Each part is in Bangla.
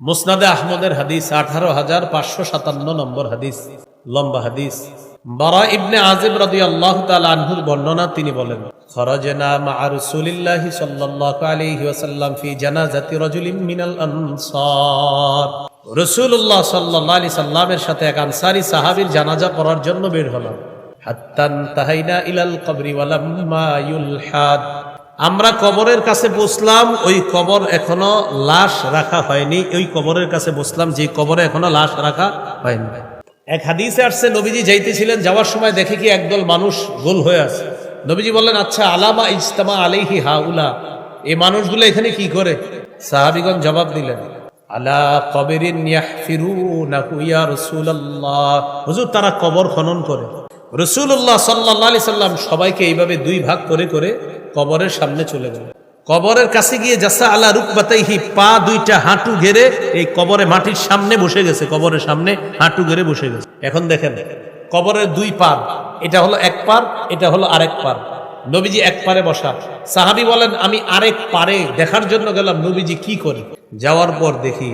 মুসনাদে আহমদের হাদিস আঠারো হাজার পাঁচশো সাতান্ন নম্বর হাদিস, লম্বা হাদিস। বারা ইবনে আজিব রাদি আল্লাহ আনহুর বর্ণনা তিনি বলেন, খরজনা মা রাসূলিল্লাহি সাল্লাল্লাহু আলাইহি ওয়াসাল্লাম ফি জানাজাতি রাজুলিন মিনাল আনসার। রাসূলুল্লাহ সাল্লাল্লাহু আলাইহি সাল্লামের সাথে এক আনসারী সাহাবীর জানাজা পড়ার জন্য বের হলাম। হাত্তান তাহাইনা ইলাল কবরি ওয়ালাম্মা ইউলহাদ। আমরা কবরের কাছে বসলাম, ওই কবর এখনও লাশ রাখা হয়নি। ওই কবরের কাছে বসলাম, যে কবরে এখনও লাশ রাখা হয়নি। এক হাদিসে আসছে, নবীজি যাইতেছিলেন, যাওয়ার সময় দেখে কি একদল মানুষ গোল হয়ে আছে। নবীজি বললেন আচ্ছা আলামা ইজতামা আলাইহি হাউলা এই মানুষগুলো এখানে কি করে? সাহাবিগণ জবাব দিলেন কবেরিন তারা কবর খনন করে। রসুল্লাহ সাল্লাহ সাল্লাম সবাইকে এইভাবে দুই ভাগ করে করে কবরের সামনে চলে গেল। কবরের কাছে গিয়ে জাসা আলা রুকবাতাইহি পা দুইটা হাঁটু ঘেরে এই কবরে মাটির সামনে বসে গেছে, কবরের সামনে হাঁটু ঘেরে বসে গেছে। এখন দেখেন, কবরের দুই পার, এটা হলো এক পার, এটা হলো আরেক পার। নবীজি এক পারে বসা। সাহাবি বলেন, আমি আরেক পারে দেখার জন্য গেলাম, নবীজি কি করি? যাওয়ার পর দেখি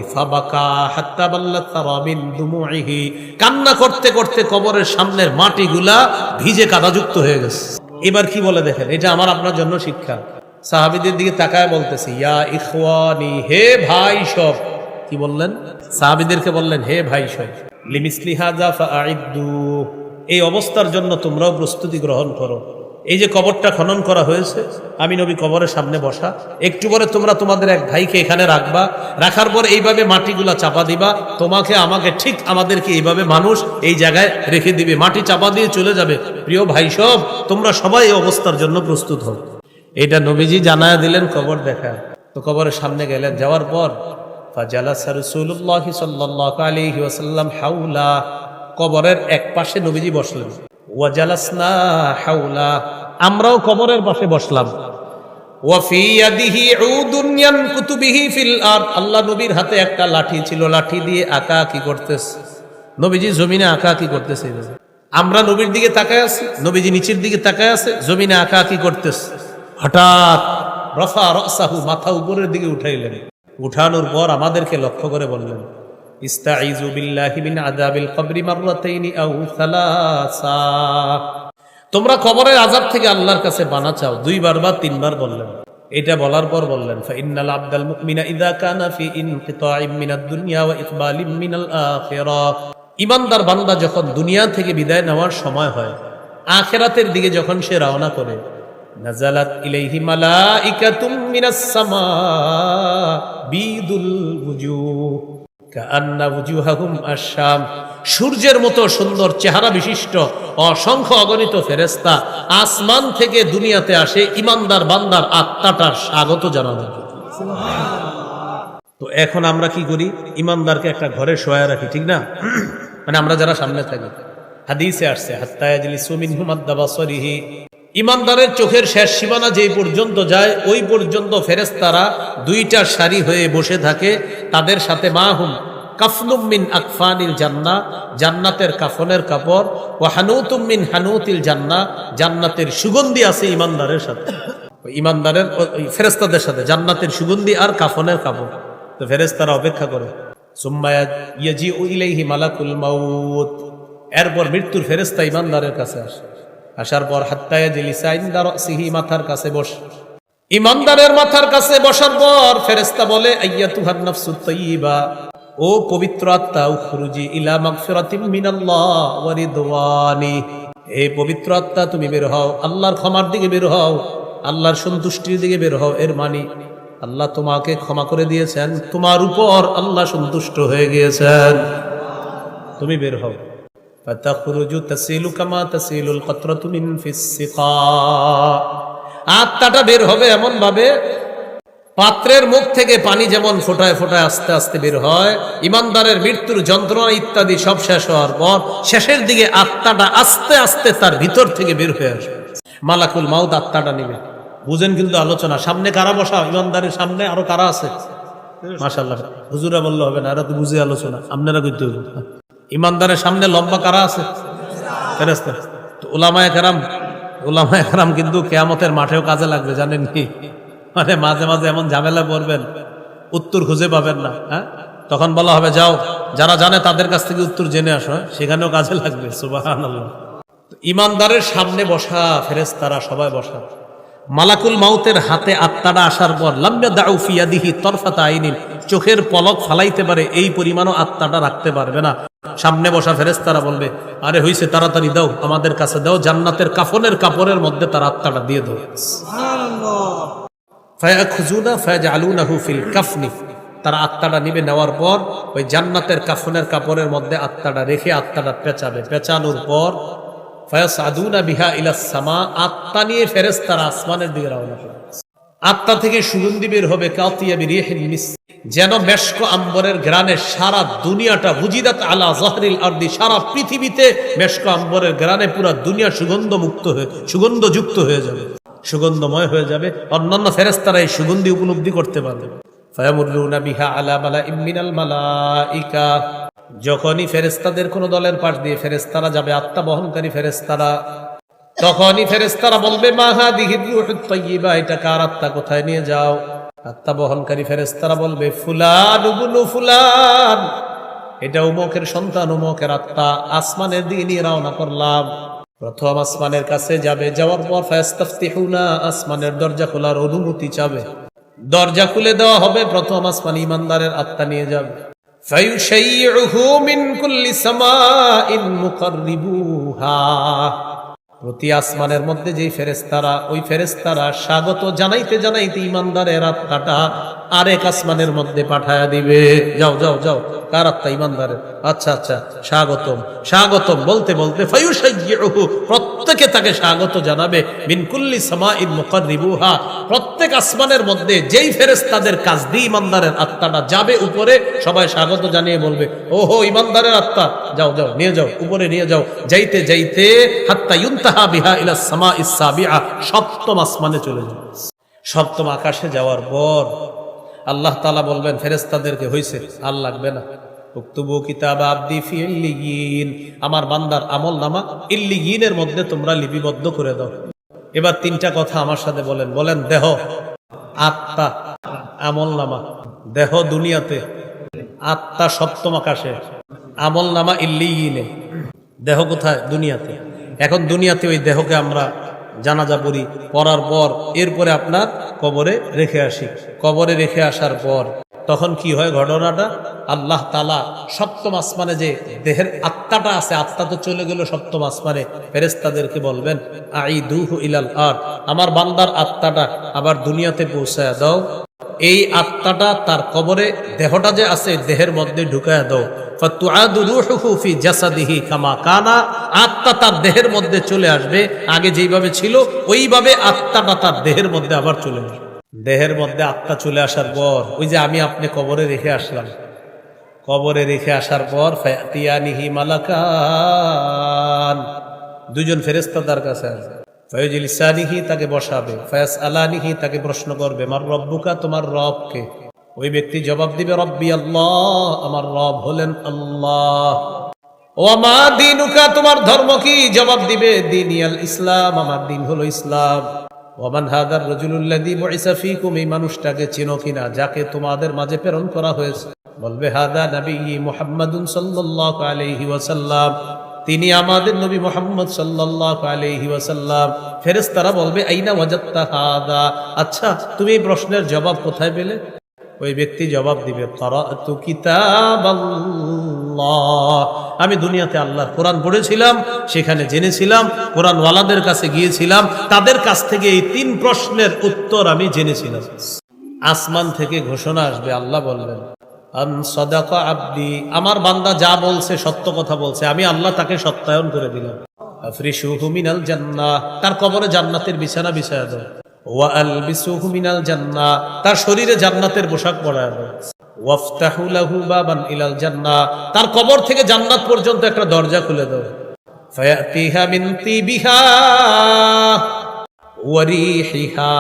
কান্না করতে করতে কবরের সামনের মাটিগুলা ভিজে কাদাযুক্ত হয়ে গেছে। এবার কি বলে দেখেন? এটা আমার আপনার জন্য শিক্ষা। সাহাবিদের দিকে তাকায় বলতেছি, ইয়া ইখওয়ানি, হে ভাই সব। কি বললেন? সাহাবিদেরকে বললেন, হে ভাই সব, লিমিসলি হাজা ফাআইদ্দু, এই অবস্থার জন্য তোমরাও প্রস্তুতি গ্রহণ করো। এই যে কবরটা খনন করা হয়েছে, আমি নবী কবরের সামনে বসা, একটু পরে তোমরা তোমাদের এক ভাইকে এখানে রাখবা, রাখার পর এইভাবে মাটিগুলা চাপা দিবা, তোমাকে আমাকে ঠিক আমাদেরকে এইভাবে মানুষ এই জায়গায় রেখে দিবে। মাটি চাপা দিয়ে চলে যাবে। প্রিয় ভাই সব, তোমরা সবাই এই অবস্থার জন্য প্রস্তুত হও। এটা নবীজি জানায় দিলেন কবর দেখা। তো কবরের সামনে গেলেন, যাওয়ার পর কবরের এক পাশে নবীজি বসলেন। ওয়াজালাসনা হাউলা আমরাও কবরের পাশে বসলাম। আল্লাহ নবীর হাতে একটা লাঠি ছিল, লাঠি দিয়ে আঁকা করতেছে। নবীজি জমিনে আঁকা কি করতেছে আমরা নবীর দিকে তাকায় আছি, নবীজি নিচের দিকে তাকায় আছে, জমিনে আঁকা করতেছে। হঠাৎ রফা রসাহু মাথা উপরের দিকে উঠাইলেন। উঠানোর পর আমাদেরকে লক্ষ্য করে বললেন ইস্তাইজু বিল্লাহি মিন আযাবিল কবরি সালাসা। তোমরা কবরের আযাব থেকে আল্লাহর কাছে বানা চাও। দুইবার বা তিনবার বললেন। এটা বলার পর বললেন ইমানদার বান্দা যখন দুনিয়া থেকে বিদায় নেওয়ার সময় হয়, আখেরাতের দিকে যখন সে রওনা করে নাজালাত ইলাইহি মালাইকাতুম মিনাস সামা, বিদুল ওয়ুজুহ সূর্যের মতো সুন্দর চেহারা বিশিষ্ট অসংখ্য অগণিত ফেরেশতা আসমান থেকে দুনিয়াতে আসে ইমানদার বান্দার আত্মাটার স্বাগত জানানোর তো এখন আমরা কি করি? ইমানদারকে একটা ঘরে শোয়া রাখি, ঠিক না? মানে আমরা যারা সামনে থাকি। হাদিসে আসছে হাত্তায়াজলি সুমিন হুমাদ্দাবাসরিহি ইমানদারের চোখের শেষ সীমানা যেই পর্যন্ত যায়, ওই পর্যন্ত ফেরেস্তারা দুইটা সারি হয়ে বসে থাকে। তাদের সাথে মাহুম কাফনুম মিন আকফানিল জান্না, জান্নাতের কাফনের কাপড় ও হানুতুম মিন হানুতিল জান্না, জান্নাতের সুগন্ধি আছে ইমানদারের সাথে। ইমানদারের ফেরেস্তাদের সাথে, জান্নাতের সুগন্ধি আর কাফনের কাপড়। তো ফেরেস্তারা অপেক্ষা করে সুম্মায়া ইয়াজি মালাকুল মাউত। এরপর মৃত্যুর ফেরেস্তা ইমানদারের কাছে আসে। আসার পর হাত্তায়া জিলিসা ইনদা রাসিহি মাথার কাছে বস। ইমানদারের মাথার কাছে বসার পর ফেরেস্তা বলে আইয়াতুহান নাফসুত তাইয়্যিবা ও পবিত্র আত্মা, উখরুজি ইলা মাগফিরাতিম মিনাল্লাহ ওয়া রিদওয়ানি। হে পবিত্র আত্মা, তুমি বের হও। আল্লাহর ক্ষমার দিকে বের হও। আল্লাহর সন্তুষ্টির দিকে বের হও, এর মানে আল্লাহ তোমাকে ক্ষমা করে দিয়েছেন। তোমার উপর আল্লাহ সন্তুষ্ট হয়ে গিয়েছেন। তুমি বের হও। فتخرج تسيل كما تسيل القطرة من في السقاء আত্মাটা বের হবে এমন ভাবে পাত্রের মুখ থেকে পানি যেমন ফোটায় ফোটায় আস্তে আস্তে বের হয় ইমানদারের মৃত্যুর যন্ত্রণা ইত্যাদি সব শেষ হওয়ার পর শেষের দিকে আত্মাটা আস্তে আস্তে তার ভিতর থেকে বের হয়ে আসবে মালাকুল মাউদ আত্মাটা নেবে বুঝেন কিন্তু আলোচনা সামনে কারা বসা ইমানদারের সামনে আরো কারা আছে মাশাল্লাহ হুজুরা বললে হবে না এরা তো বুঝে আলোচনা আপনারা করতে হবে ইমানদারের সামনে লম্বা কারা আছে? ফেরেস্তা তো ওলামায় কারাম ওলামায় কারাম কিন্তু কেয়ামতের মাঠেও কাজে লাগবে, জানেন কি? মানে মাঝে মাঝে এমন ঝামেলা পড়বেন উত্তর খুঁজে পাবেন না হ্যাঁ? তখন বলা হবে, যাও, যারা জানে তাদের কাছ থেকে উত্তর জেনে আসো হ্যাঁ? সেখানেও কাজে লাগবে। সুবাহান ইমানদারের সামনে বসা ফেরেস্তারা সবাই বসা। মালাকুল মাউতের হাতে আত্মাটা আসার পর লাম্বা দাউ ফিয়াদিহি তরফাতা আইনিন। চোখের পলক ফালাইতে পারে, এই পরিমাণও আত্মাটা রাখতে পারবে না। সামনে বসা ফেরেস্তারা বলবে আরে হইছে তাড়াতাড়ি দাও আমাদের কাছে দাও জান্নাতের কাফনের কাপড়ের মধ্যে তার আত্মাটা দিয়ে দাও। ফায়াখুজুনা ফায়াজআলুনাহু ফিল কাফনি। তারা আত্মাটা নিবে নেওয়ার পর ওই জান্নাতের কাফনের কাপড়ের মধ্যে আত্মাটা রেখে আত্মাটা পেঁচাবে। পেঁচানোর পর ফায়াসাদুনা বিহা ইলাস সামা আত্মা নিয়ে ফেরেশতারা আসমানের দিকে রওনা করবে। আত্মা থেকে সুগন্ধি বের হবে যেন মেশক আম্বরের গ্রানে সারা দুনিয়াটা বুজিদাত আলা জহরিল আরদি, সারা পৃথিবীতে মেশক আম্বরের গ্রানে পুরা দুনিয়া সুগন্ধ মুক্ত হয়ে সুগন্ধ যুক্ত হয়ে যাবে, সুগন্ধময় হয়ে যাবে। অন্যান্য ফেরেস্তারা এই সুগন্ধি উপলব্ধি করতে পারবে। মালা যখনই ফেরেস্তাদের কোন দলের পাশ দিয়ে ফেরেস্তারা যাবে, আত্মা বহনকারী ফেরেস্তারা তখনই ফেরেস্তারা বলবে মাহা দিহিবা এটা কার আত্মা? কোথায় নিয়ে যাও? আত্মা বহনকারী ফেরেস্তারা বলবে, ফুলান উবুনু ফুলান, এটা উমকের সন্তান, উমকের আত্মা। আসমানের দিকে নিয়ে রওনা করলাম। প্রথম আসমানের কাছে যাবে যাওয়ার পর, ফায়াস্তাফতিহুনা, আসমানের দরজা খোলার অনুমতি চাবে। দরজা খুলে দেওয়া হবে, প্রথম আসমান ইমানদারের আত্মা নিয়ে যাবে। ফায়ুশাইয়ুহু মিন কুল্লি সামাইন মুকাররিবুহা। প্রতি আসমানের মধ্যে যেই ফেরেস্তারা ওই ফেরেস্তারা স্বাগত জানাইতে জানাইতে ইমানদারের আত্মাটা আরেক আসমানের মধ্যে পাঠায়া দিবে। যাও যাও যাও। কার আত্মা ইমানদারের? আচ্ছা আচ্ছা স্বাগতম স্বাগতম বলতে বলতে প্রত্যেকে তাকে স্বাগত জানাবে। মিনকুল্লি সামাইন মুকাররিবুহা, প্রত্যেক আসমানের মধ্যে যেই ফেরেস্তাদের কাজ দিয়ে ইমানদারের আত্মাটা যাবে উপরে, সবাই স্বাগত জানিয়ে বলবে, ওহো, ইমানদারের আত্মা! যাও যাও, নিয়ে যাও, উপরে নিয়ে যাও। যাইতে যাইতে হাত্তা ইউনতাহা বিহা ইলা সামা ইসাবিআ সপ্তম আসমানে চলে যাবে। সপ্তম আকাশে যাওয়ার পর আল্লাহ তালা বলবেন ফেরেস্তাদেরকে হইছে, আর লাগবে না। উক্তুবু কিতাব আব্দি ফি ইল্লিয়িন আমার বান্দার আমল নামা ইল্লিয়িনের মধ্যে তোমরা লিপিবদ্ধ করে দাও। এবার তিনটা কথা আমার সাথে বলেন। বলেন, দেহ, আত্মা, আমল নামা। দেহ দুনিয়াতে, আত্মা সপ্তম আকাশে, আমল নামা ইল্লিয়িনে দেহ কোথায়? দুনিয়াতে। এখন দুনিয়াতে ওই দেহকে আমরা জানাজা পড়ি, পড়ার পর এরপরে আপনার কবরে রেখে আসি। কবরে রেখে আসার পর তখন কি হয় ঘটনাটা? আল্লাহ তালা সপ্তম আসমানে যে দেহের আত্মাটা আছে, আত্মা তো চলে গেল সপ্তম আসমানে ফেরেস্তাদেরকে বলবেন আই দুহ ইলাল আর আমার বান্দার আত্মাটা আবার দুনিয়াতে পৌঁছায় দাও। এই আত্মাটা তার কবরে দেহটা যে আছে, দেহের মধ্যে ঢুকায় দাও। আত্মা তার দেহের মধ্যে চলে আসবে। আগে যেইভাবে ছিল, ওইভাবে আত্মাটা তার দেহের মধ্যে আবার চলে আসবে। দেহের মধ্যে আত্মা চলে আসার পর, ওই যে আমি আপনি কবরে রেখে আসলাম। কবরে রেখে আসার পর, ফায়াতিয়ানিহি মালাকান। দুজন ফেরেস্তা তার কাছে আসবে। তাকে বসাবে, ফয়াস আলানিহি তাকে প্রশ্ন করবে আমার রব্বুকা তোমার রবকে? ওই ব্যক্তি জবাব দিবে, রব্বি আল্লাহ, আমার রব হলেন আল্লাহ। ও মা দিনুকা, তোমার ধর্ম কি? জবাব দিবে দিনিয়াল ইসলাম, আমার দিন হলো ইসলাম। ওমান হাদার এই মানুষটাকে চিনো কিনা, যাকে তোমাদের মাঝে প্রেরণ করা হয়েছে। বলবে, হাদা নবী মুহাম্মাদুন ওয়াসাল্লাম। তিনি আমাদের নবী মোহাম্মদ সাল্লাল্লাহু আলাইহি ওয়াসাল্লাম। বলবে, আইনা ওয়াজাত্তা হাদা? আচ্ছা তুমি এই প্রশ্নের জবাব কোথায় পেলে? ওই ব্যক্তি জবাব দিবে আমি দুনিয়াতে আল্লাহ কোরআন পড়েছিলাম, সেখানে জেনেছিলাম কোরআন ওয়ালাদের কাছে গিয়েছিলাম, তাদের কাছ থেকে এই তিন প্রশ্নের উত্তর আমি জেনেছিলাম। আসমান থেকে ঘোষণা আসবে, আল্লাহ বলবেন। আমার বান্দা যা বলছে, সত্য কথা বলছে, আমি আল্লাহ তাকে সত্যায়ন করে দিলাম। তার কবরে জান্নাতের বিছানা বিছায়া তার শরীরে জান্নাতের পোশাক তার কবর থেকে জান্নাত পর্যন্ত একটা দরজা খুলে রিহিহা।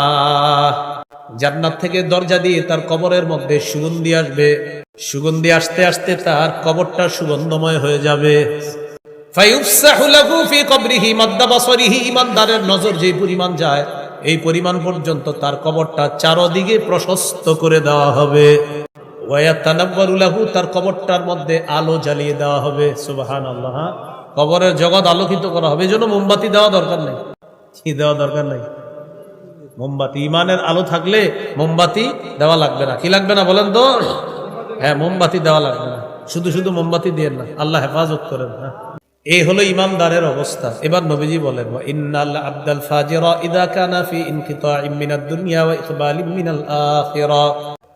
জান্নাত থেকে দরজা দিয়ে তার কবরের মধ্যে সুগন্ধি আসবে। সুগন্ধি আসতে আসতে তার কবরটা সুগন্ধময় হয়ে যাবে। নজর যেই পরিমাণ যায়, এই পরিমাণ পর্যন্ত তার কবরটা চারদিকে প্রশস্ত করে দেওয়া হবে। তার কবরটার মধ্যে আলো জ্বালিয়ে দেওয়া হবে। সুবাহান আল্লাহ? কবরের জগৎ আলোকিত করা হবে। এই জন্য মোমবাতি দেওয়া দরকার নেই। কি দেওয়া দরকার নেই? মোমবাতি, ইমানের আলো থাকলে মোমবাতি দেওয়া লাগবে না। কি লাগবে না বলেন তো? হ্যাঁ মোমবাতি দেওয়া লাগবে না। শুধু শুধু মোমবাতি দিয়ে না, আল্লাহ হেফাজত করেন হ্যাঁ। এই হলো ইমানদারের অবস্থা। এবার নবীজি বলেন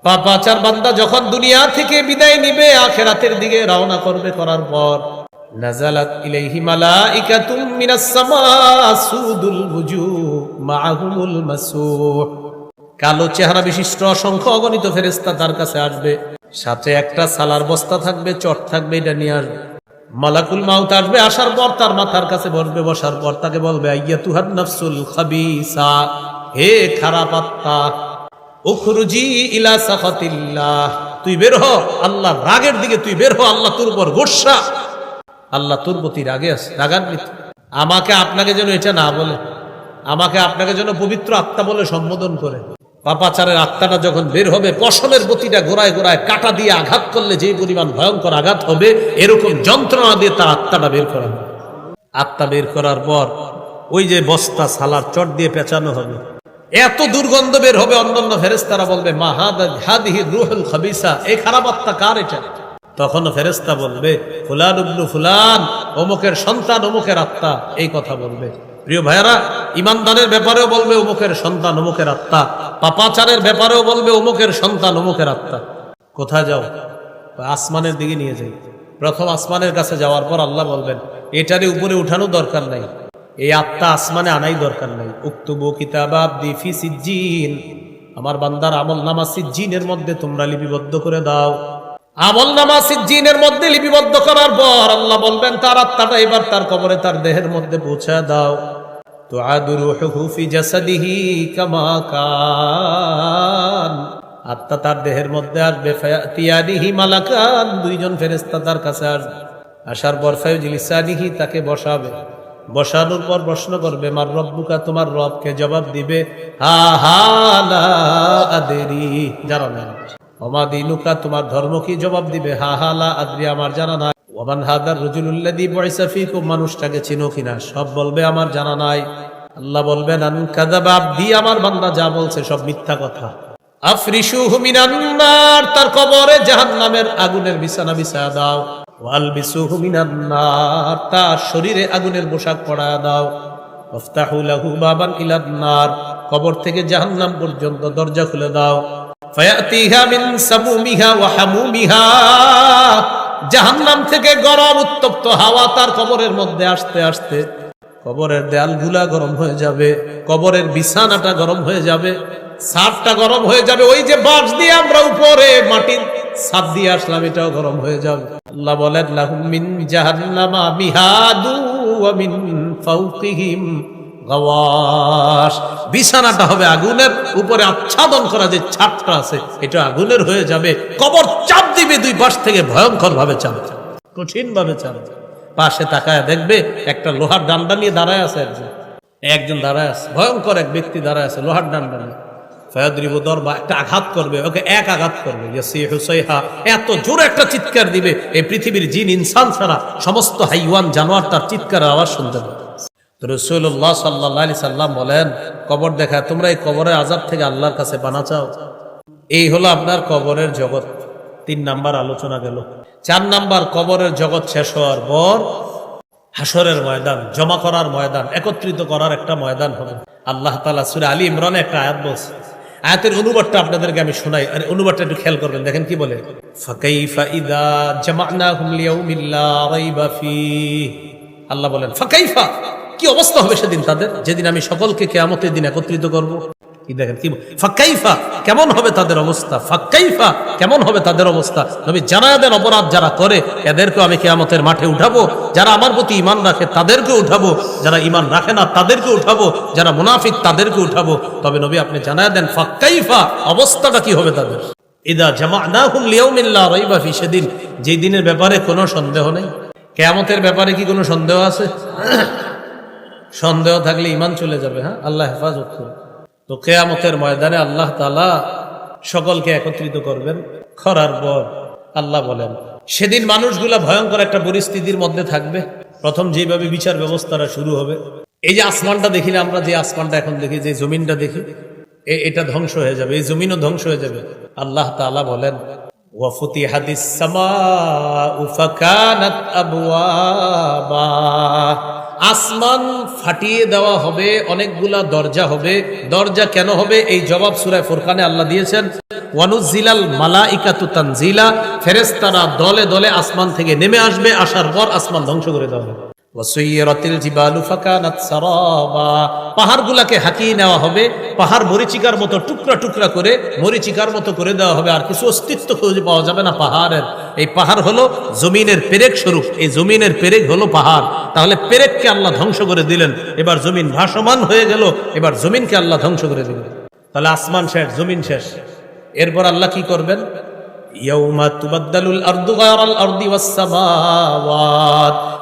পাপাচার বান্দা যখন দুনিয়া থেকে বিদায় নিবে, আখেরাতের দিকে রওনা করবে করার পর। নাজালাত ইলাইহি মালাইকাতুম মিনাস সামা সুদুল বুজুহ মাআহুমুল মাসুহ। কালো চেহারা বিশিষ্ট অসংখ্য অগণিত ফেরেস্তা তার কাছে আসবে। সাথে একটা সালার বস্তা থাকবে, চট থাকবে, এটা নিয়ে আসবে। মালাকুল মাউত আসবে, আসার পর তার মাথার কাছে বসবে, বসার পর তাকে বলবে আইয়া তুহার নফসুল খাবিসা, হে খারাপ আত্মা, উখরুজি ইলা সাফাতিল্লাহ তুই বের হ আল্লাহ রাগের দিকে তুই বের হ, আল্লাহ তোর উপর গোসা আল্লাহ তোর প্রতি রাগে আছে, রাগান্বিত। আমাকে আপনাকে যেন এটা না বলে, আমাকে আপনাকে যেন পবিত্র আত্মা বলে সম্বোধন করে। পাপাচারের আত্মাটা যখন বের হবে, পশমের প্রতিটা গোড়ায় গোড়ায় কাটা দিয়ে আঘাত করলে যে পরিমাণ ভয়ঙ্কর আঘাত হবে, এরকম যন্ত্রণা দিয়ে তার আত্মাটা বের করা হবে। আত্মা বের করার পর ওই যে বস্তা, সালার চট দিয়ে পেঁচানো হবে। এত দুর্গন্ধ বের হবে, অন্যান্য ফেরেস্তারা বলবে, মা হাদ, হাদিহি রুহুল খাবিসা? এই খারাপ আত্মা কার এটা? তখন ফেরেস্তা বলবে, ফুলান উবনু ফুলান, অমুকের সন্তান, অমুকের আত্মা। এই কথা বলবে। প্রিয় ভাইয়ারা ইমানদারের ব্যাপারেও বলবে, অমুকের সন্তান, অমুকের আত্মা। পাপাচারের ব্যাপারেও বলবে, অমুকের সন্তান, অমুকের আত্মা। কোথায় যাও? আসমানের দিকে নিয়ে যাই। প্রথম আসমানের কাছে যাওয়ার পর আল্লাহ বলবেন এটারে উপরে উঠানো দরকার নাই। এই আত্মা আসমানে আনাই দরকার নাই। উক্তুবু কিতাবাব দিফি সিজ্জিন। আমার বান্দার আমল নামা সিজ্জিনের মধ্যে তোমরা লিপিবদ্ধ করে দাও। আমল নামা সিজ্জিনের মধ্যে লিপিবদ্ধ করার পর আল্লাহ বলবেন, তার আত্মাটা এবার তার কবরে তার দেহের মধ্যে পৌঁছে দাও। তো আদুরুহু জাসাদিহি কামা কান। আত্মা তার দেহের মধ্যে আসবে ফায়াতিয়ানিহি মালাকান। দুইজন ফেরেশতা তার কাছে আসবে। আসার পর ফায়ুজিলিসানিহি তাকে বসাবে। বসানোর পর প্রশ্ন করবে, মার রব্বুকা তোমার রবকে জবাব দিবে, হা হা, লা আদেরি। জানো না অমা দিনুকা, তোমার ধর্ম কি জবাব দিবে? হা হা, লা আদরি, আমার জানা নাই। ওমান হাদার রজুলুল্লাদি বয়সা ফিকুম, মানুষটাকে চিনো কিনা? সব বলবে, আমার জানা নাই। আল্লাহ বলবেন আমার বান্দা যা বলছে সব মিথ্যা কথা। আফরিসুহু মিনান নার, তার কবরে জাহান্নামের আগুনের বিছানা দাও। মিনান তার শরীরে আগুনের পোশাক পরায়া দাও। ওয়াফতাহু লাহু বাবান ইলান নার, কবর থেকে জাহান্নাম পর্যন্ত দরজা খুলে দাও। ফায়াতিহা মিন সামুমিহা ওয়া হামুমিহা। জাহান্নাম থেকে গরম উত্তপ্ত হাওয়া তার কবরের মধ্যে আসতে আসতে কবরের দেয়ালগুলা গরম হয়ে যাবে, কবরের বিছানাটা গরম হয়ে যাবে সাপটা গরম হয়ে যাবে, ওই যে বাঁশ দিয়ে আমরা উপরে মাটির সাপ দিয়ে আসলাম, এটাও গরম হয়ে যাবে। আল্লাহ বলেন, লাহুম মিন জাহান্নামা মিহাদু ওয়া মিন গাওয়াশ। বিছানাটা হবে আগুনের, উপরে আচ্ছাদন করা যে ছাদটা আছে, এটা আগুনের হয়ে যাবে। কবর চাপ দিবে দুই পাশ থেকে ভয়ঙ্কর ভাবে চাপ কঠিন ভাবে চাপ পাশে তাকায় দেখবে একটা লোহার ডান্ডা নিয়ে দাঁড়ায় আছে একজন। একজন দাঁড়ায় আছে, ভয়ঙ্কর এক ব্যক্তি দাঁড়ায় আছে লোহার ডান্ডা নিয়ে। ফয়াদ্রিব দরবা একটা আঘাত করবে, ওকে এক আঘাত করবে। ইয়াসিহু এত জোরে একটা চিৎকার দিবে, এই পৃথিবীর জিন, ইনসান ছাড়া সমস্ত হাইওয়ান জানোয়ার তার চিৎকারের আওয়াজ শুনতে পাবে। রসুল্লাহ সাল্লাহ সাল্লাম বলেন, কবর দেখা, তোমরা এই কবরের আজাব থেকে আল্লাহর কাছে বানা চাও? এই হলো আপনার কবরের জগৎ। তিন নাম্বার আলোচনা গেল। চার নাম্বার, কবরের জগৎ শেষ হওয়ার পর হাসরের ময়দান, জমা করার ময়দান, একত্রিত করার একটা ময়দান হবে। আল্লাহ তালা সুরে আলী ইমরানে একটা আয়াত বলছে। আয়াতের অনুবাদটা আপনাদেরকে আমি শোনাই। আর, অনুবাদটা একটু খেয়াল করবেন, দেখেন কি বলে। ইদা আল্লাহ বলেন, ফাকাইফা। কি অবস্থা হবে সেদিন তাদের? যেদিন আমি সকলকে কেয়ামতের দিন একত্রিত করব। কি দেখেন, কি ফাক্কাইফা, কেমন হবে তাদের অবস্থা? ফাক্কাইফা, কেমন হবে তাদের অবস্থা? নবী অপরাধ যারা করে এদেরকে আমি কেয়ামতের মাঠে উঠাবো। যারা আমার প্রতি ইমান রাখে উঠাবো। যারা ইমান রাখে না তাদেরকে উঠাবো। যারা মুনাফিক তাদেরকে উঠাবো। তবে নবী আপনি জানায় দেন, ফাক্কাইফা, অবস্থাটা কি হবে তাদের? ইদা লিয়াউমিল্লা রইবা ফি, সেদিন যেই দিনের ব্যাপারে কোনো সন্দেহ নেই। কেয়ামতের ব্যাপারে কি কোনো সন্দেহ আছে? সন্দেহ থাকলে ইমান চলে যাবে হ্যাঁ? আল্লাহ হেফাজত করে তো কেয়ামতের ময়দানে আল্লাহ তালা সকলকে একত্রিত করবেন। খরার পর আল্লাহ বলেন, সেদিন মানুষগুলা ভয়ঙ্কর একটা পরিস্থিতির মধ্যে থাকবে। প্রথম যেভাবে বিচার ব্যবস্থাটা শুরু হবে, এই যে আসমানটা দেখি না আমরা, যে আসমানটা এখন দেখি, যে জমিনটা দেখি এটা ধ্বংস হয়ে যাবে, এই জমিনও ধ্বংস হয়ে যাবে। আল্লাহ তালা বলেন ওয়াফুতি হাদিস আসমান ফাটিয়ে দেওয়া হবে, অনেকগুলা দরজা হবে। দরজা কেন হবে? এই জবাব সুরায় ফুরকানে আল্লাহ দিয়েছেন ওয়ানুজিলাল মালা ইকাতু তানজিলা ফেরেস্তারা দলে দলে আসমান থেকে নেমে আসবে, আসার পর আসমান ধ্বংস করে দেওয়া হবে। ওয়াসুইরাতিল জিবালু পাহাড়গুলাকে হাকিয়ে নেওয়া হবে, পাহাড় মরিচিকার মতো টুকরা টুকরা করে, মরিচিকার মতো করে দেওয়া হবে, আর কিছু অস্তিত্ব খুঁজে পাওয়া যাবে না পাহাড়ের। এই পাহাড় হলো জমিনের পেরেক স্বরূপ, এই জমিনের পেরেক হলো পাহাড়। তাহলে পেরেককে আল্লাহ ধ্বংস করে দিলেন, এবার জমিন ভাসমান হয়ে গেল, এবার জমিনকে আল্লাহ ধ্বংস করে দিলেন। তাহলে আসমান শেষ, জমিন শেষ। এরপর আল্লাহ কি করবেন?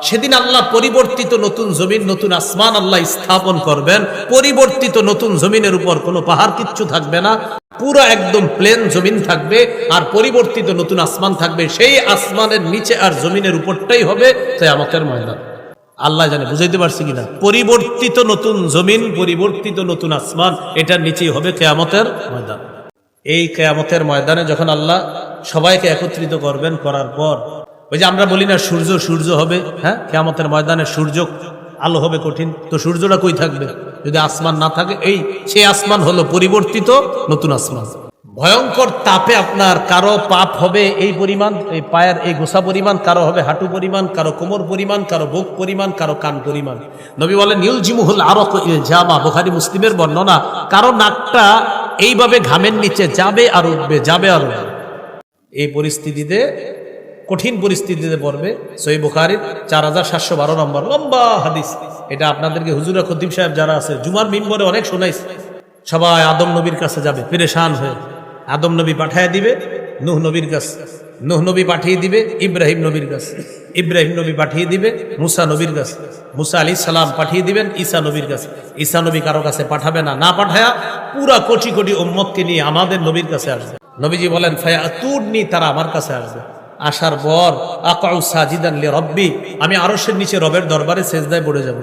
সেদিন আল্লাহ পরিবর্তিত নতুন জমিন, নতুন আসমান আল্লাহ স্থাপন করবেন। পরিবর্তিত নতুন জমিনের উপর কোনো পাহাড় কিচ্ছু থাকবে না। পুরো একদম প্লেন জমিন থাকবে আর পরিবর্তিত নতুন আসমান থাকবে। সেই আসমানের নিচে আর জমিনের উপরটাই হবে কিয়ামতের ময়দান। আল্লাহ জানে, বুঝাইতে পারছি কিনা? পরিবর্তিত নতুন জমিন, পরিবর্তিত নতুন আসমান, এটার নিচেই হবে কেয়ামতের ময়দান। এই কেয়ামতের ময়দানে যখন আল্লাহ সবাইকে একত্রিত করবেন করার পর, ওই যে আমরা বলি না সূর্য সূর্য হবে হ্যাঁ? কেয়ামতের ময়দানে সূর্য আলো হবে কঠিন। তো সূর্যটা কই থাকবে? যদি আসমান না থাকে, এই সে আসমান হলো পরিবর্তিত নতুন আসমান। ভয়ঙ্কর তাপে আপনার কারও পাপ হবে এই পরিমাণ, এই পায়ের এই গোসা পরিমাণ, কারও হবে হাঁটু পরিমাণ, কারও কোমর পরিমাণ, কারও বুক পরিমাণ, কারও কান পরিমাণ। নবী বলেন নীলজিমুহুল আরও জামা, বুখারি, মুসলিমের বর্ণনা, কারও নাকটা এইভাবে ঘামের নিচে যাবে আর উঠবে, যাবে আর উঠবে। এই পরিস্থিতিতে, কঠিন পরিস্থিতিতে পড়বে সই বুখারির চার হাজার সাতশো বারো নম্বর। লম্বা হাদিস। এটা আপনাদেরকে হুজুরা খতিব সাহেব যারা আছে, জুমার মিম্বরে অনেক শোনাইছে। সবাই আদম নবীর কাছে যাবে, পেরেশান হয়ে। আদম নবী পাঠায় দিবে, নুহ নবীর কাছে। নুহ নবী পাঠিয়ে দিবে, ইব্রাহিম নবীর কাছে। ইব্রাহিম নবী পাঠিয়ে দিবে, মুসা নবীর কাছে। মুসা আলী সালাম পাঠিয়ে দিবেন, ঈসা নবীর কাছে। ঈসা নবী কারও কাছে পাঠাবে না। না পাঠায়া পুরা কোটি কোটি উম্মতকে নিয়ে আমাদের নবীর কাছে আসবে। নবীজি বলেন ফায়া তুরনি তারা আমার কাছে আসবে। আসার পর, আকাউ সাজিদান লি রব্বি আমি আরশের নিচে রবের দরবারে সেজদায় পড়ে যাব।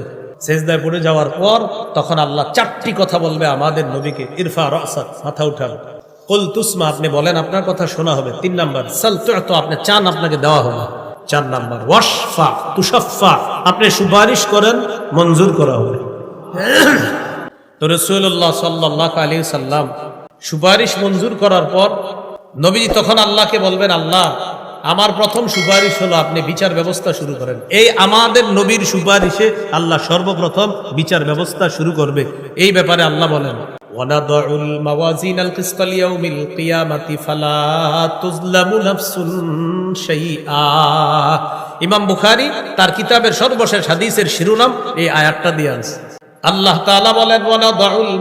সেজদায় পড়ে যাওয়ার পর তখন আল্লাহ চারটি কথা বলবে আমাদের নবীকে। ইরফা রাসাত মাথা উঠান কুল তুসমা, আপনি বলেন, আপনার কথা শোনা হবে। তিন নাম্বার, সাল তো আপনি চান আপনাকে দেওয়া হবে। চার নাম্বার, ওয়াশফা তুষাফা আপনি সুপারিশ করেন, মঞ্জুর করা হবে। তো রসুল্লাহ সাল্লাহ আলী সাল্লাম সুপারিশ মঞ্জুর করার পর নবীজি তখন আল্লাহকে বলবেন, আল্লাহ, আমার প্রথম সুপারিশ হলো আপনি বিচার ব্যবস্থা শুরু করেন। এই আমাদের নবীর সুপারিশে আল্লাহ সর্বপ্রথম বিচার ব্যবস্থা শুরু করবে। এই ব্যাপারে আল্লাহ বলেন ইমাম বুখারি তার কিতাবের সর্বশেষ হাদিসের শিরোনাম এই আয়াতটা দিয়ে আনছে আল্লাহ তালা বলেন দাউল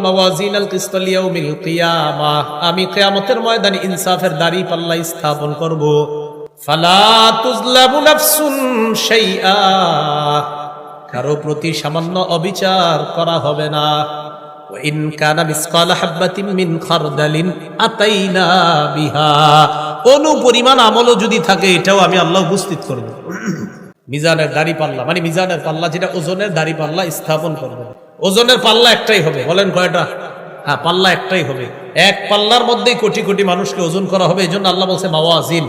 আমি ময়দানে ইনসাফের দাড়ি পাল্লা স্থাপন করব। ফালা নাফসুন শাইআ। কারও প্রতি সামান্য অবিচার করা হবে না। ইন কানা মিসকাল হাববাতিন মিন খারদালিন আতাইনা বিহা। অনু পরিমাণ আমলও যদি থাকে, এটাও আমি আল্লাহ উপস্থিত করব। মিজানের দাড়ি পাল্লা মানে মিজানের পাল্লা, যেটা ওজনের দাড়ি পাল্লা স্থাপন করবে। ওজনের পাল্লা একটাই হবে, বলেন কয়টা? হ্যাঁ পাল্লা একটাই হবে। এক পাল্লার মধ্যেই কোটি কোটি মানুষকে ওজন করা হবে, এই জন্য আল্লাহ বলছে মাওয়াজিন।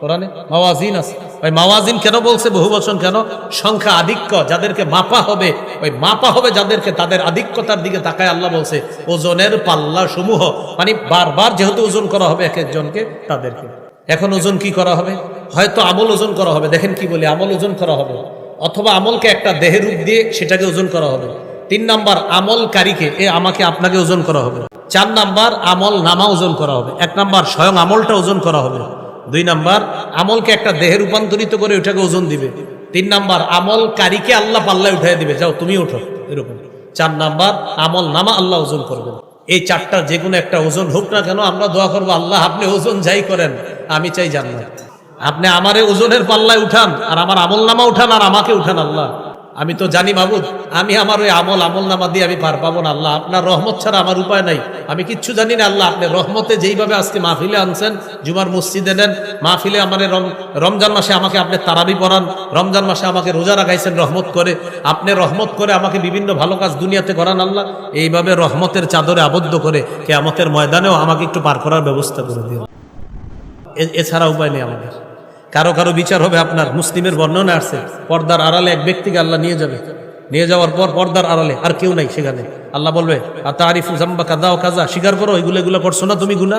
কোরআনে মাওয়াজিন আছে। ওই মাওয়াজিন কেন বলছে বহু বচন কেন? সংখ্যা আধিক্য যাদেরকে মাপা হবে, ওই মাপা হবে যাদেরকে তাদের আধিক্যতার দিকে তাকায় আল্লাহ বলছে, ওজনের পাল্লা সমূহ মানে বারবার যেহেতু ওজন করা হবে এক একজনকে, তাদেরকে। এখন ওজন কি করা হবে? হয়তো আমল ওজন করা হবে, দেখেন কি বলি, আমল ওজন করা হবে। অথবা আমলকে একটা দেহের রূপ দিয়ে সেটাকে ওজন করা হবে। তিন নাম্বার আমলকারীকে, এ আমাকে আপনাকে ওজন করা হবে। চার নাম্বার আমল নামা ওজন করা হবে। এক নাম্বার স্বয়ং আমলটা ওজন করা হবে। দুই নাম্বার আমলকে একটা দেহে রূপান্তরিত করে ওটাকে ওজন দিবে। তিন নাম্বার আমলকারীকে আল্লাহ পাল্লায় উঠাই দিবে। যাও, তুমি ওঠো এরকম। চার নাম্বার আমল নামা আল্লাহ ওজন করবেন এই চারটা যে কোনো একটা ওজন হোক না কেন, আমরা দোয়া করব, আল্লাহ, আপনি ওজন যাই করেন, আমি চাই জান্নাত। আপনি আমারে ওজনের পাল্লায় উঠান, আর আমার আমল নামা উঠান, আর আমাকে উঠান, আল্লাহ। আমি তো জানি মাবুদ, আমি আমার ওই আমল আমল নামা দিয়ে আমি পার পাবো না, আল্লাহ। আপনার রহমত ছাড়া আমার উপায় নাই। আমি কিচ্ছু জানি না, আল্লাহ আপনি রহমতে যেইভাবে আজকে মাহফিলে আনছেন, জুমার মসজিদে নেন, মাহফিলে আমার রম- রমজান মাসে আমাকে আপনি তারাবি পড়ান, রমজান মাসে আমাকে রোজা রাখাইছেন, রহমত করে। আপনি রহমত করে আমাকে বিভিন্ন ভালো কাজ দুনিয়াতে করান, আল্লাহ। এইভাবে রহমতের চাদরে আবদ্ধ করে কেয়ামতের ময়দানেও আমাকে একটু পার করার ব্যবস্থা করে দিও। এছাড়া উপায় নেই আমাদের। কারও কারও বিচার হবে আপনার। মুসলিমের বর্ণনা আসছে পর্দার আড়ালে এক ব্যক্তিকে আল্লাহ নিয়ে যাবে। নিয়ে যাওয়ার পর পর্দার আড়ালে আর কেউ নাই সেখানে। আল্লাহ বলবে আর তারিফু জাম্বা কাদা ও কাজা, স্বীকার করো, এগুলো এগুলো করছ না, তুমি গুনা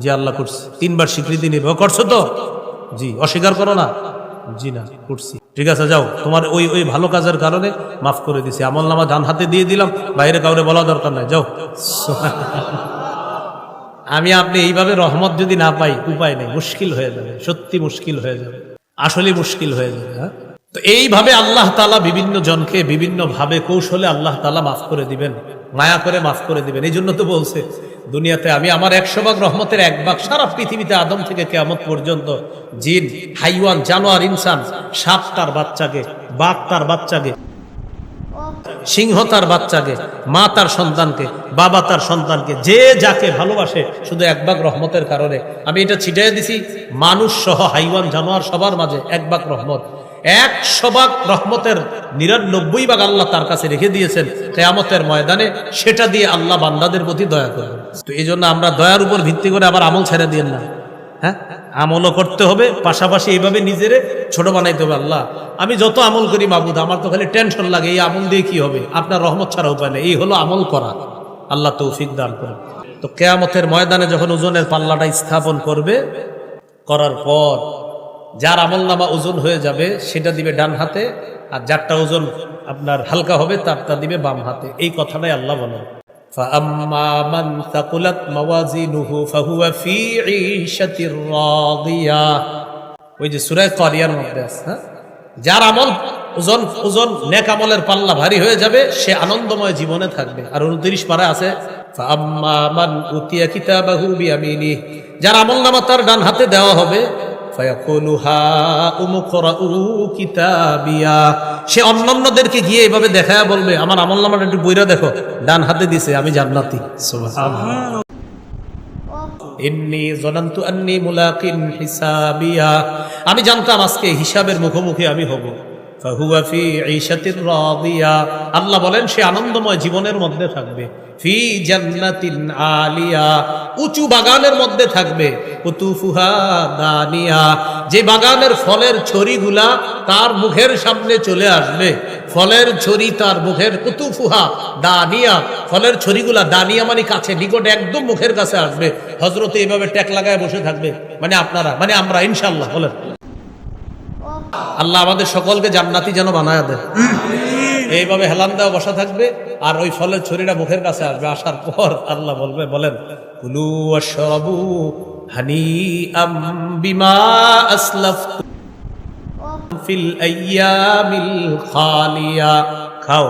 জি আল্লাহ করছি। তিনবার স্বীকৃতি ও করছ তো? জি, অস্বীকার করো না? জি না, করছি। ঠিক আছে, যাও। তোমার ওই ওই ভালো কাজের কারণে মাফ করে দিছি। আমল নামা ডান হাতে দিয়ে দিলাম, বাইরে কাউরে বলা দরকার নাই। যাও। আমি, আপনি এইভাবে রহমত যদি না পাই, উপায় নেই, মুশকিল হয়ে যাবে, সত্যি মুশকিল হয়ে যাবে, আসলে মুশকিল হয়ে যাবে হ্যাঁ? তো এইভাবে আল্লাহ তালা বিভিন্ন জনকে বিভিন্ন ভাবে কৌশলে আল্লাহ তালা মাফ করে দিবেন, মায়া করে মাফ করে দিবেন, এই জন্য তো বলছে, দুনিয়াতে আমি আমার একশো ভাগ রহমতের এক ভাগ সারা পৃথিবীতে আদম থেকে কেয়ামত পর্যন্ত জিন, হাইওয়ান, জানোয়ার, ইনসান সাপ তার বাচ্চাকে বাঘ তার বাচ্চাকে সিংহ তার বাচ্চাকে, মা তার সন্তানকে, বাবা তার সন্তানকে, যে যাকে ভালোবাসে, শুধু এক ভাগ রহমতের কারণে। আমি এটা ছিটাই দিছি, মানুষ সহ হাইওয়ান জানোয়ার সবার মাঝে এক ভাগ রহমত। একশো ভাগ রহমতের নিরানব্বই ভাগ আল্লাহ তার কাছে রেখে দিয়েছেন কেয়ামতের ময়দানে, সেটা দিয়ে আল্লাহ বান্দাদের প্রতি দয়া করবেন। তো এই জন্য আমরা দয়ার উপর ভিত্তি করে আবার আমল ছেড়ে দিয়েন না। হ্যাঁ? আমলও করতে হবে, পাশাপাশি এইভাবে নিজেরে ছোট বানাইতে হবে। আল্লাহ, আমি যত আমল করি মাবুদ, আমার তো খালি টেনশন লাগে, এই আমল দিয়ে কি হবে? আপনার রহমত ছাড়া উপায় নেই। এই হলো আমল করা। আল্লাহ তৌফিক দান করে তো কেয়ামতের ময়দানে যখন ওজনের পাল্লাটা স্থাপন করবে, করার পর যার আমল নামা ওজন হয়ে যাবে, সেটা দিবে ডান হাতে, আর যারটা ওজন আপনার হালকা হবে, তারটা দিবে বাম হাতে। এই কথাটাই আল্লাহ বলেন। فأما من ثقلت موازينه فهو في عيشة راضية ওই যে সুরায় করিয়ার মধ্যে আছে হ্যাঁ? যার আমল ওজন ওজন নেক আমলের পাল্লা ভারী হয়ে যাবে সে আনন্দময় জীবনে থাকবে আর উনত্রিশ পারা আছে فأما من أوتي كتابه بيمينه যার আমল নামা তার ডান হাতে দেওয়া হবে فيقول هاؤم اقرءوا كتابيا সে অন্যান্যদেরকে গিয়ে এভাবে দেখায় বলবে, আমার আমল নামাটা একটু বইরা দেখো, ডান হাতে দিছে, আমি জান্নাতি। আমি জানতাম আজকে হিসাবের মুখোমুখি আমি হব। আল্লাহ বলেন, সে আনন্দময় জীবনের মধ্যে থাকবে। ফি জান্নাতিন আলিয়া। উঁচু বাগানের মধ্যে থাকবে। কুতুফুহা দানিয়া। যে বাগানের ফলের ছড়িগুলা তার মুখের সামনে চলে আসবে, ফলের ছড়ি তার মুখের কুতুফুহা দানিয়া। ফলের ছড়িগুলা দানিয়া মানে কাছে, নিকট একদম মুখের কাছে আসবে। হজরত এইভাবে ট্যাক লাগায় বসে থাকবে। মানে আপনারা মানে আমরা ইনশাল্লাহ বলেন। আল্লাহ আমাদের সকলকে জান্নাতি যেন বানায় দেয় এইভাবে হেলান দেওয়া বসা থাকবে, আর ওই ফলের ছড়িটা মুখের কাছে আসবে, আসার পর আল্লাহ বলবে, বলেন, কুলু ওয়াশরাবু হানি বিমা খালিয়া। খাও,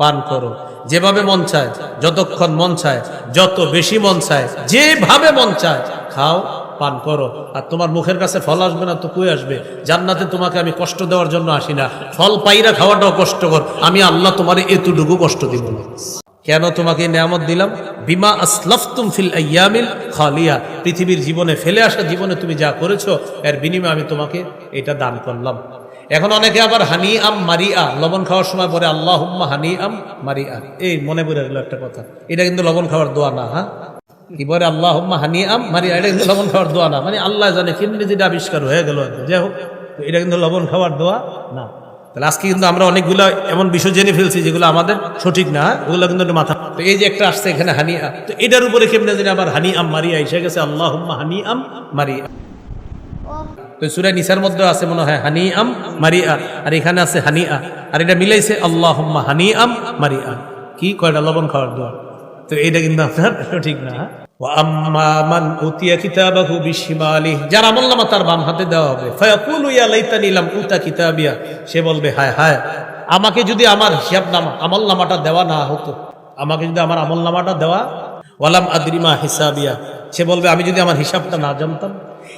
পান করো। যেভাবে মন চায়, যতক্ষণ মন চায়, যত বেশি মন চায়, যেভাবে মন চায়, খাও। পান করো। আর তোমার মুখের কাছে ফল আসবে না তো কই আসবে? জান্নাতে তোমাকে আমি কষ্ট দেওয়ার জন্য আসি না। ফল পাইরা খাওয়াটাও কষ্টকর। আমি আল্লাহ তোমার এতটুকু কষ্ট দিব না। কেন তোমাকে নিয়ামত দিলাম? বিমা আসলাফতুম ফিল আইয়ামিল খালিয়া। পৃথিবীর জীবনে ফেলে আসা জীবনে তুমি যা করেছ, এর বিনিময়ে আমি তোমাকে এটা দান করলাম। এখন অনেকে আবার হানি আম মারিয়া লবণ খাওয়ার সময় পরে আল্লাহ হানি আম মারিয়া এই মনে পড়ে গেল একটা কথা। এটা কিন্তু লবণ খাওয়ার দোয়া না হ্যাঁ? কি বলে আল্লাহ হানি আম মারিয়া এটা কিন্তু লবণ খাওয়ার দোয়া না। মানে আল্লাহ জানে কেমনি যেটা আবিষ্কার হয়ে গেল। যাই হোক এটা কিন্তু লবণ খাওয়ার দোয়া না। তাহলে আজকে কিন্তু আমরা অনেকগুলো এমন বিষয় জেনে ফেলছি যেগুলো আমাদের সঠিক না? ওগুলো কিন্তু মাথা তো এই যে একটা আসছে এখানে হানিয়া তো এটার উপরে কেমনে জানি আবার হানি আম মারিয়া এসে গেছে আল্লাহ হানি আম মারিয়া। তো সুরা নিসার মধ্যে আছে মনে হয়, হানি আম মারিয়া। আর এখানে আছে, হানিয়া। আর এটা মিলাইছে আল্লাহ হানি আম মারিয়া। কি কয়টা লবণ খাওয়ার দোয়া? তো এটা কিন্তু আপনার ঠিক না। যার আমলনামা তার বাম হাতে দেওয়া হবে। কিতাবিয়া। সে বলবে, হায় হায়, আমাকে যদি আমার হিসাবনামা, আমলনামাটা দেওয়া না হতো, আমাকে যদি আমার আমলনামাটা দেওয়া ওয়ালাম আদরিমা হিসাবিয়া। সে বলবে, আমি যদি আমার হিসাবটা না জানতাম।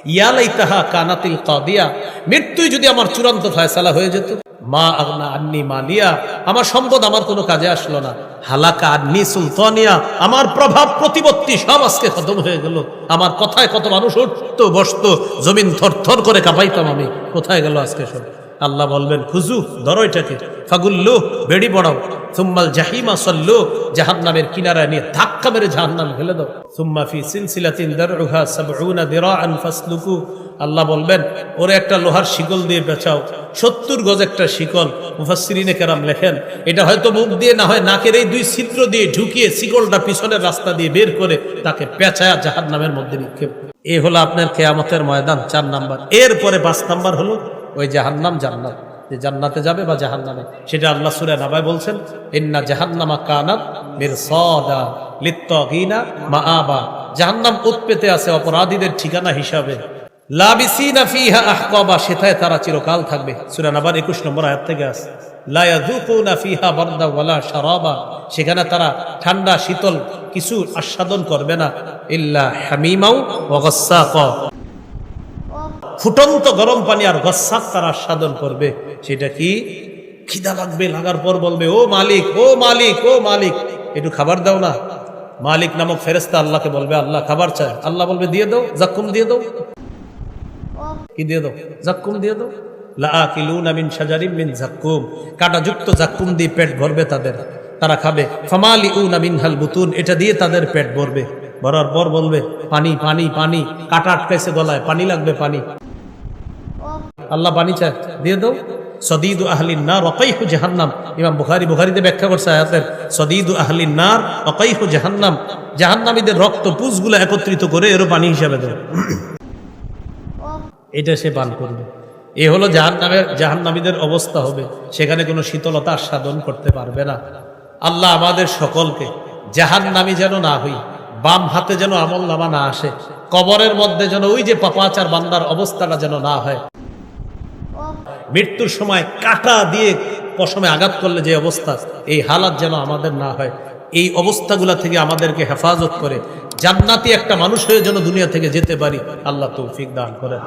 ইয়ালাই তাহা কানাতিল কাদিয়া, মৃত্যুই যদি আমার চূড়ান্ত ফয়সালা হয়ে যেত। মা আগনা আন্নি মালিয়া, আমার সম্পদ আমার কোনো কাজে আসলো না। হালাকা আন্নি সুলতানিয়া, আমার প্রভাব প্রতিপত্তি সব আজকে খতম হয়ে গেল। আমার কথায় কত মানুষ উঠতো, বসতো, জমিন থর থর করে কাঁপাইতাম আমি। কোথায় গেল আজকে সব? আল্লাহ বলবেন, খুজু, ধরো এটাকে। ফাগুল্লু, বেড়ি বড়াও সুম্মাল জাহিমা সল্লু, জাহান্নামের কিনারায় নিয়ে ধাক্কা মেরে জাহান্নাম ফেলে দাও। সুম্মা ফি সিলসিলাতিন দারউহা সাবউনা দিরাআন ফাসলুকু। আল্লাহ বলবেন, ওরে একটা লোহার শিকল দিয়ে বেচাও। সত্তর গজ একটা শিকল। মুফাসসিরিনে কেরাম লেখেন, এটা হয়তো মুখ দিয়ে, না হয় নাকের এই দুই ছিদ্র দিয়ে ঢুকিয়ে শিকলটা পিছনের রাস্তা দিয়ে বের করে তাকে পেঁচায়া জাহান্নামের মধ্যে নিক্ষেপ এ হলো আপনার কেয়ামতের ময়দান, চার নাম্বার। এরপরে পাঁচ নাম্বার হলো ওই জাহান্নাম, জান্নাত। যে জান্নাতে যাবে বা জাহান্নামে। সেটা আল্লাহ সুরে নাবায় বলছেন, ইন্না জাহান্নামা কানাত মির সদা লিত্তগিনা মা আবা জাহান্নাম উৎপেতে আছে অপরাধীদের ঠিকানা হিসাবে। লাবিসিনা ফিহা আহকাবা, সেথায় তারা চিরকাল থাকবে। সূরা নাবার 21 নম্বর আয়াত থেকে আছে। লা ইয়াযুকুনা ফিহা ওয়ালা শারাবা, সেখানে তারা ঠান্ডা, শীতল কিছু আস্বাদন করবে না, ইল্লা হামিমাউ ওয়া গাসসাকা ফুটন্ত গরম পানি আর গসাক তারা আস্বাদন করবে। সেটা কি? খিদা লাগবে, লাগার পর বলবে, ও মালিক ও মালিক ও মালিক, একটু খাবার দাও না। মালিক নামক ফেরেস্তা আল্লাহকে বলবে, আল্লাহ খাবার চায় আল্লাহ বলবে, দিয়ে দাও জাক্কুম দিয়ে দাও। কি দিয়ে দাও? জাক্কুম দিয়ে দাও। তারা খাবে। তাদের পেট ভরবে। ভরার পর বলবে, পানি পানি পানি। কাটা গলায়। পানি লাগবে, পানি। আল্লাহ দিয়ে দাও। জাহান্নাম। ব্যাখ্যা করছে জাহান্নাম। জাহান্নামীদের রক্ত পুষগুলো একত্রিত করে এরও পানি হিসাবে দেয় এটা সে পান করবে। এ হলো জাহান্নামের জাহান্নামীদের অবস্থা হবে। সেখানে কোনো শীতলতা আস্বাদন করতে পারবে না। আল্লাহ আমাদের সকলকে জাহান্নামী যেন না হই, বাম হাতে যেন আমল নামা না আসে, কবরের মধ্যে যেন ওই যে পাপাচার বান্দার অবস্থাটা যেন না হয়। মৃত্যুর সময় কাটা দিয়ে পশমে আঘাত করলে যে অবস্থা, এই হালাত যেন আমাদের না হয়। এই অবস্থাগুলা থেকে আমাদেরকে হেফাজত করে জান্নাতি একটা মানুষ হয়ে যেন দুনিয়া থেকে যেতে পারি। আল্লাহ তৌফিক দান করেন।